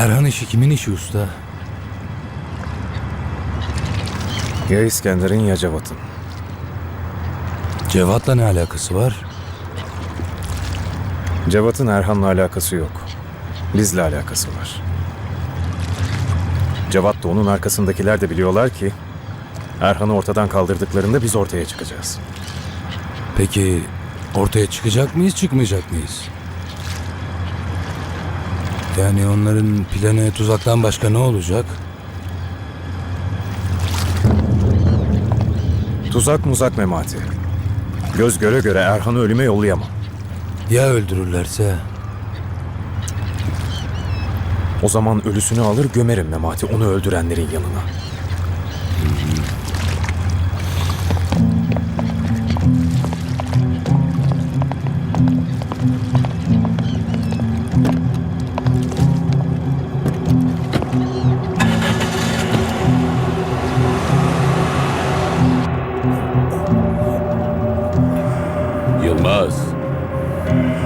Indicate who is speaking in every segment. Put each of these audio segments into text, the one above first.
Speaker 1: Erhan işi kimin işi usta?
Speaker 2: Ya İskender'in ya Cevat'ın.
Speaker 1: Cevat'la ne alakası var?
Speaker 2: Cevat'ın Erhan'la alakası yok. Bizle alakası var. Cevat da onun arkasındakiler de biliyorlar ki Erhan'ı ortadan kaldırdıklarında biz ortaya çıkacağız.
Speaker 1: Peki ortaya çıkacak mıyız çıkmayacak mıyız? Yani onların planı tuzaktan başka ne olacak?
Speaker 2: Tuzak muzak memati. Göz göre göre Erhan'ı ölüme yollayamam.
Speaker 1: Ya öldürürlerse?
Speaker 2: O zaman ölüsünü alır gömerim memati onu öldürenlerin yanına.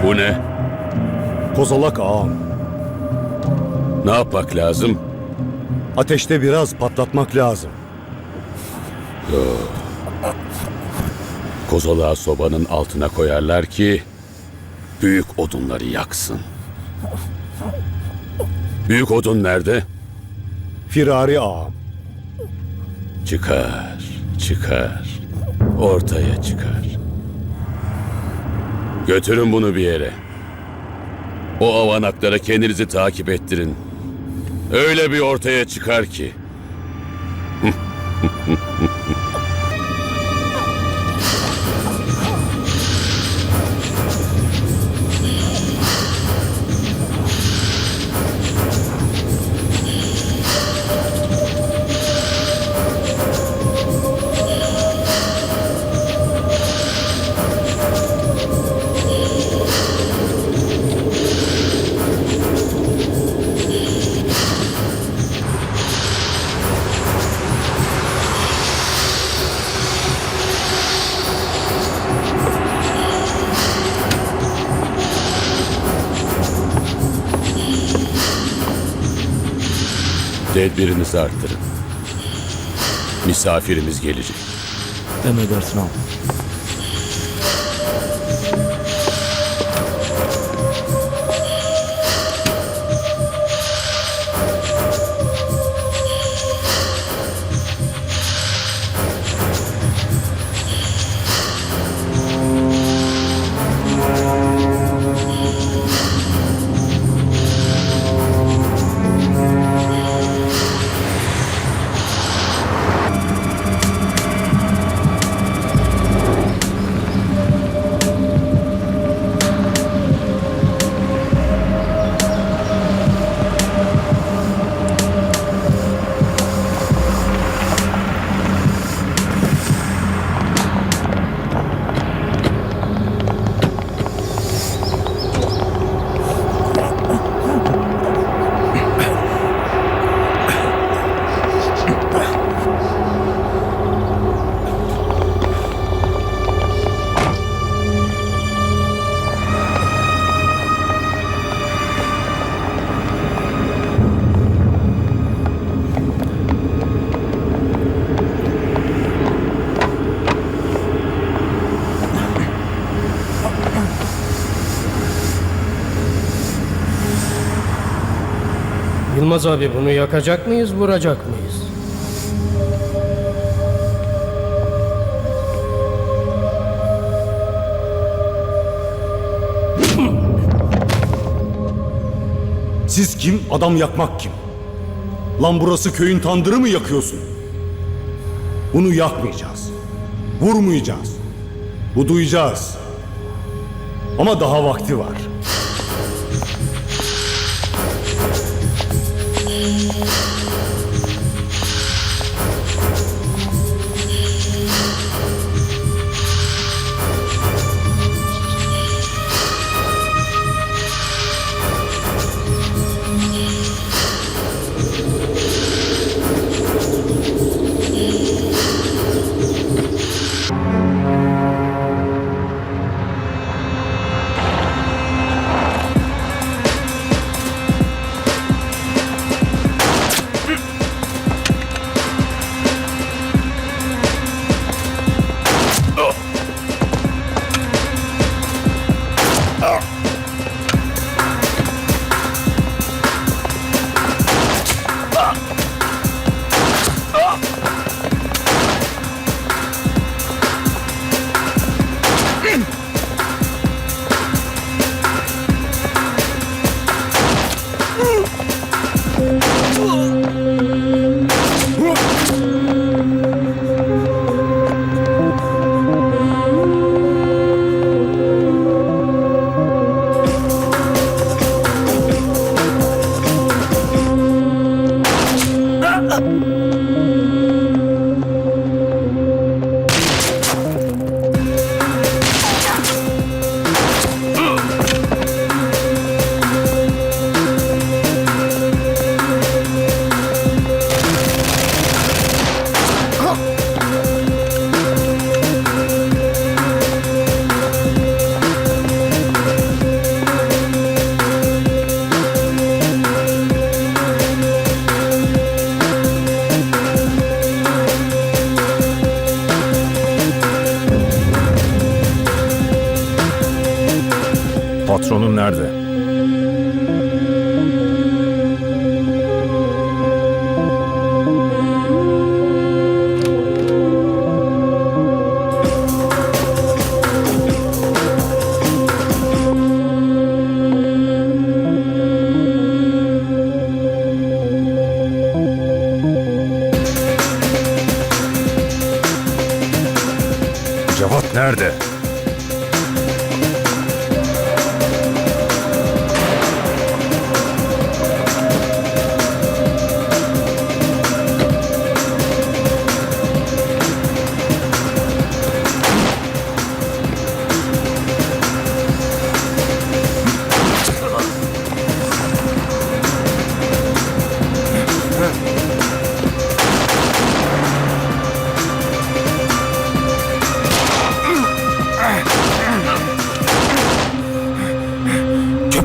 Speaker 3: Bu ne?
Speaker 4: Kozalak ağam.
Speaker 3: Ne yapmak lazım?
Speaker 4: Ateşte biraz patlatmak lazım.
Speaker 3: Kozalağı sobanın altına koyarlar ki büyük odunları yaksın. Büyük odun nerede?
Speaker 4: Firari ağam.
Speaker 3: Çıkar, çıkar. Ortaya çıkar. Götürün bunu bir yere. O avanaklara kendinizi takip ettirin. Öyle bir ortaya çıkar ki. Tedbirinizi arttırın. Misafirimiz gelecek.
Speaker 5: Emredersin ağam.
Speaker 6: Yılmaz abi bunu yakacak mıyız, vuracak mıyız?
Speaker 4: Siz kim? Adam yakmak kim? Lan burası köyün tandırı mı yakıyorsun? Bunu yakmayacağız. Vurmayacağız. Bu duyacağız. Ama daha vakti var.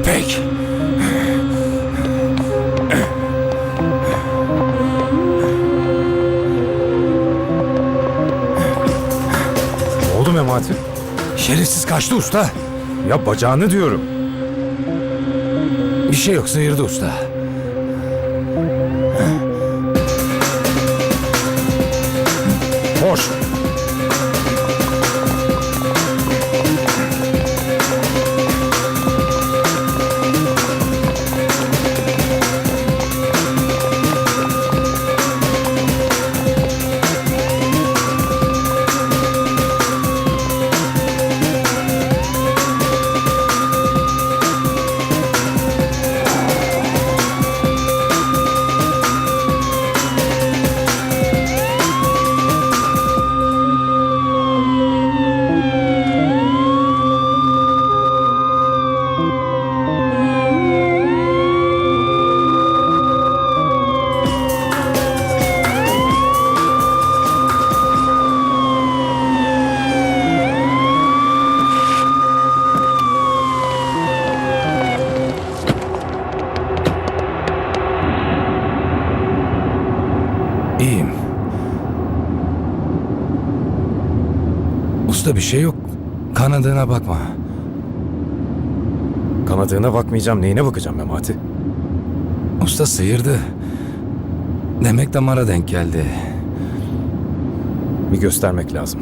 Speaker 1: Köpek!
Speaker 2: Ne oldu Memati?
Speaker 1: Şerefsiz kaçtı usta.
Speaker 2: Ya bacağını diyorum.
Speaker 1: Bir şey yok sıyırdı usta. Usta bir şey yok. Kanadına bakma.
Speaker 2: Kanadığına bakmayacağım. Neyine bakacağım Memati?
Speaker 1: Usta sıyırdı. Demek damara denk geldi.
Speaker 2: Bir göstermek lazım.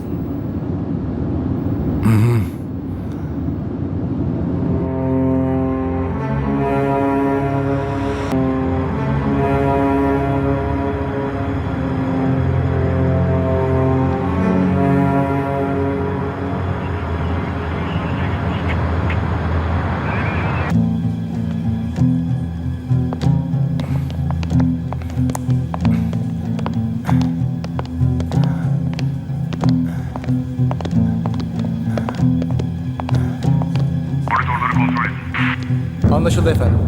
Speaker 7: Anlaşıldı efendim.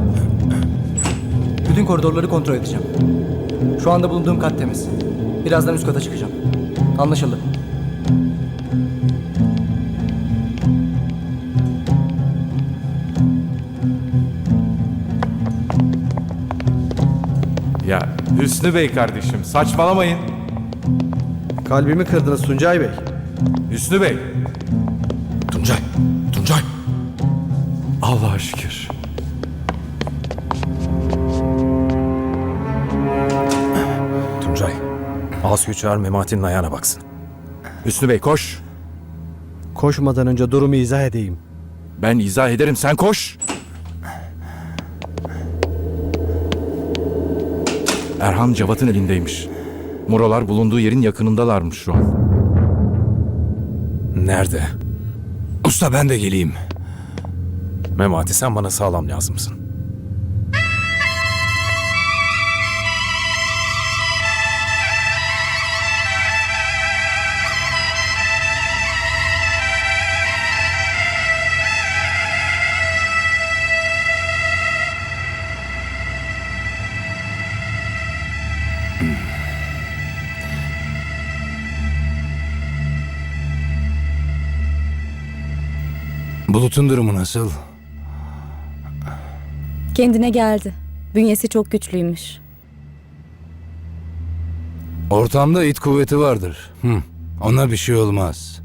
Speaker 7: Bütün koridorları kontrol edeceğim. Şu anda bulunduğum kat temiz. Birazdan üst kata çıkacağım. Anlaşıldı.
Speaker 8: Ya Hüsnü Bey kardeşim saçmalamayın.
Speaker 9: Kalbimi kırdınız Tuncay Bey.
Speaker 8: Hüsnü Bey.
Speaker 1: Tuncay! Tuncay!
Speaker 8: Allah'a şükür.
Speaker 2: Asyu çağır Memati'nin ayağına baksın.
Speaker 8: Hüsnü Bey koş.
Speaker 9: Koşmadan önce durumu izah edeyim.
Speaker 8: Ben izah ederim sen koş. Erhan Cevat'ın elindeymiş. Muralar bulunduğu yerin yakınındalarmış şu an.
Speaker 2: Nerede?
Speaker 1: Usta ben de geleyim.
Speaker 2: Memati sen bana sağlam lazımsın.
Speaker 1: Bulut'un durumu nasıl?
Speaker 10: Kendine geldi. Bünyesi çok güçlüymüş.
Speaker 1: Ortamda it kuvveti vardır. Hı. Ona bir şey olmaz.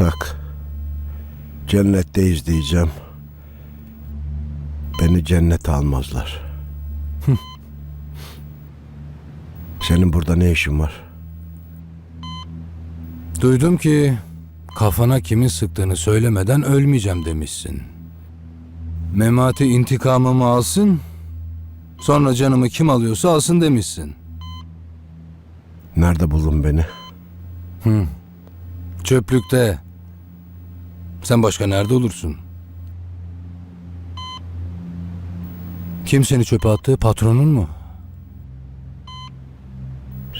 Speaker 11: Ortak. Cennetteyiz diyeceğim. Beni cennete almazlar. Senin burada ne işin var?
Speaker 1: Duydum ki kafana kimin sıktığını söylemeden ölmeyeceğim demişsin. Memati intikamımı alsın, sonra canımı kim alıyorsa alsın demişsin.
Speaker 11: Nerede buldun beni?
Speaker 1: Çöplükte. Sen başka nerede olursun? Kim seni çöpe attı? Patronun mu?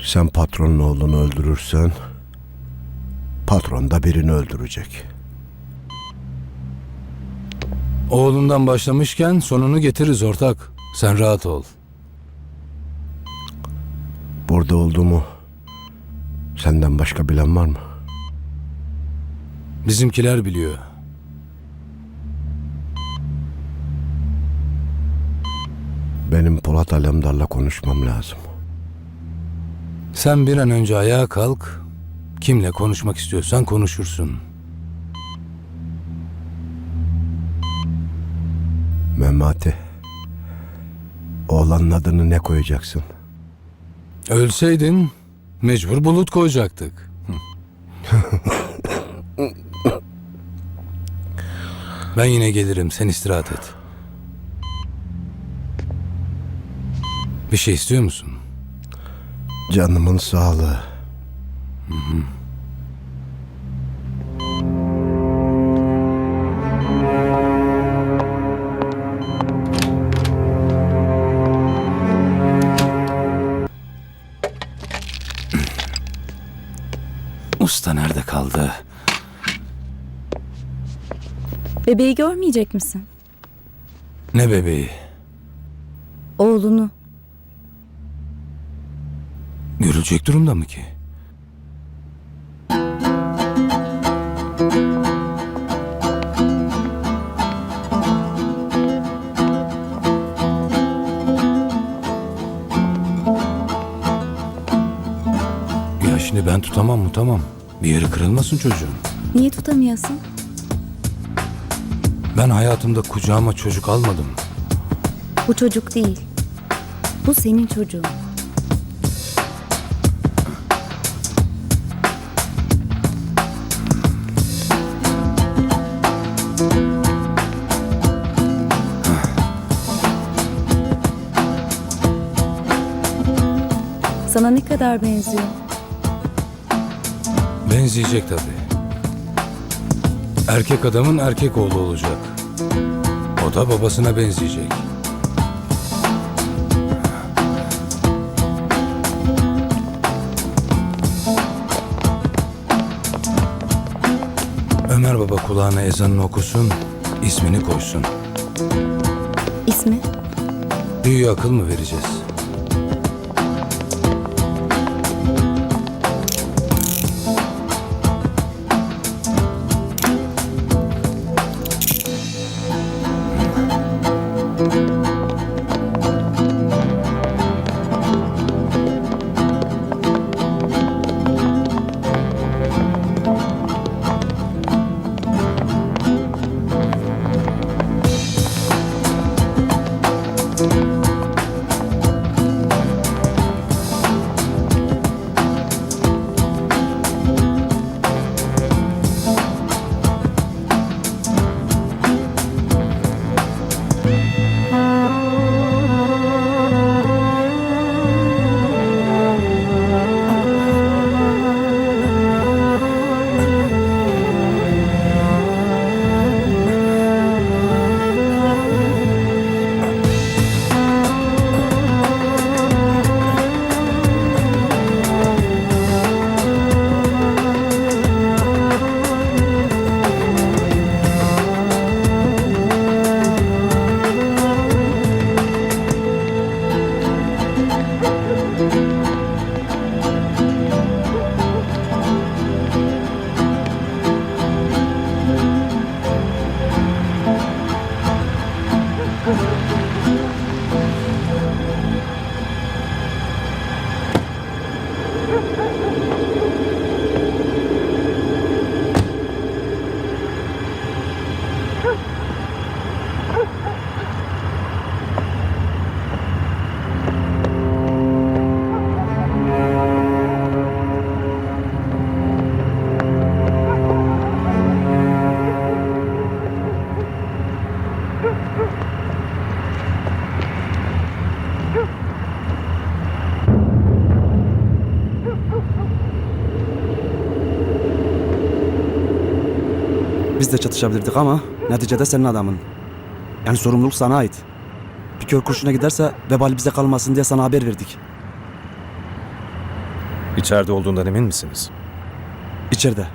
Speaker 11: Sen patronun oğlunu öldürürsen patron da birini öldürecek.
Speaker 1: Oğlundan başlamışken sonunu getiririz ortak. Sen rahat ol.
Speaker 11: Burada olduğumu senden başka bilen var mı?
Speaker 1: Bizimkiler biliyor.
Speaker 11: Benim Polat Alemdar'la konuşmam lazım.
Speaker 1: Sen bir an önce ayağa kalk. Kimle konuşmak istiyorsan konuşursun.
Speaker 11: Memati. Oğlanın adını ne koyacaksın?
Speaker 1: Ölseydin mecbur bulut koyacaktık. ben yine gelirim. Sen istirahat et. Bir şey istiyor musun?
Speaker 11: Canımın sağlığı.
Speaker 1: Usta
Speaker 10: Bebeği görmeyecek misin?
Speaker 1: Ne bebeği?
Speaker 10: Oğlunu.
Speaker 1: Görülecek durumda mı ki? Ya şimdi ben tutamam mı tamam. Bir yeri kırılmasın çocuğun.
Speaker 10: Niye tutamıyorsun?
Speaker 1: Ben hayatımda kucağıma çocuk almadım.
Speaker 10: Bu çocuk değil. Bu senin çocuğun. Sana ne kadar benziyor?
Speaker 1: Benzeyecek tabii. Erkek adamın erkek oğlu olacak. O da babasına benzeyecek. Ömer baba kulağına ezanını okusun, ismini koysun.
Speaker 10: İsmi?
Speaker 1: Büyüye akıl mı vereceğiz?
Speaker 5: Biz de çatışabilirdik ama neticede senin adamın. Yani sorumluluk sana ait. Bir kör kurşuna giderse vebali bize kalmasın diye sana haber verdik.
Speaker 2: İçeride olduğundan emin misiniz?
Speaker 5: İçeride.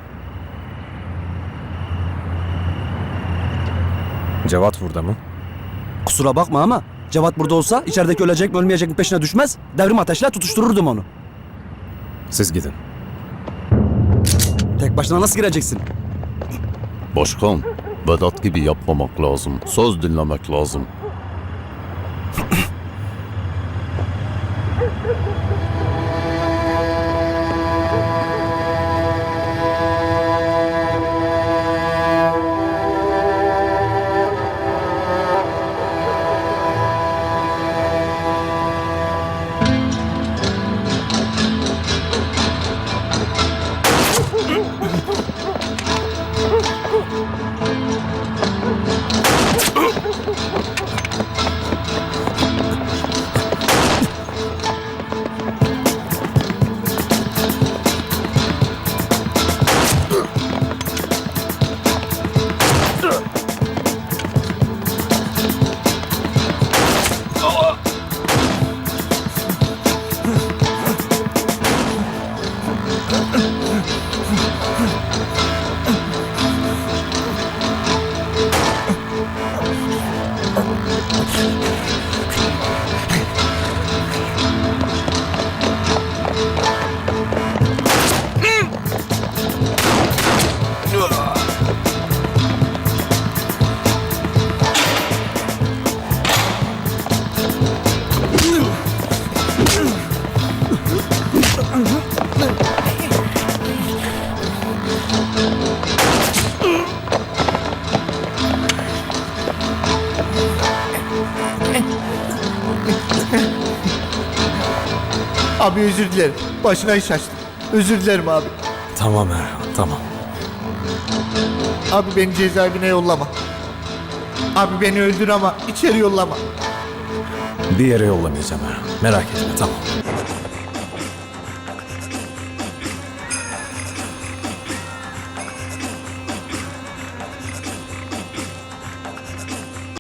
Speaker 2: Cevat burada mı?
Speaker 5: Kusura bakma ama Cevat burada olsa içerideki ölecek mi ölmeyecek mi peşine düşmez. Devrim ateşle tutuştururdum onu.
Speaker 2: Siz gidin.
Speaker 5: Tek başına nasıl gireceksin?
Speaker 3: Başkan, Vedat gibi yapmamak lazım. Söz dinlemek lazım.
Speaker 9: Abi özür dilerim. Başına iş açtım. Özür dilerim abi.
Speaker 2: Tamam Erhan, tamam.
Speaker 9: Abi beni cezaevine yollama. Abi beni öldür ama içeri yollama.
Speaker 2: Bir yere yollamayacağım Erhan. Merak etme, tamam.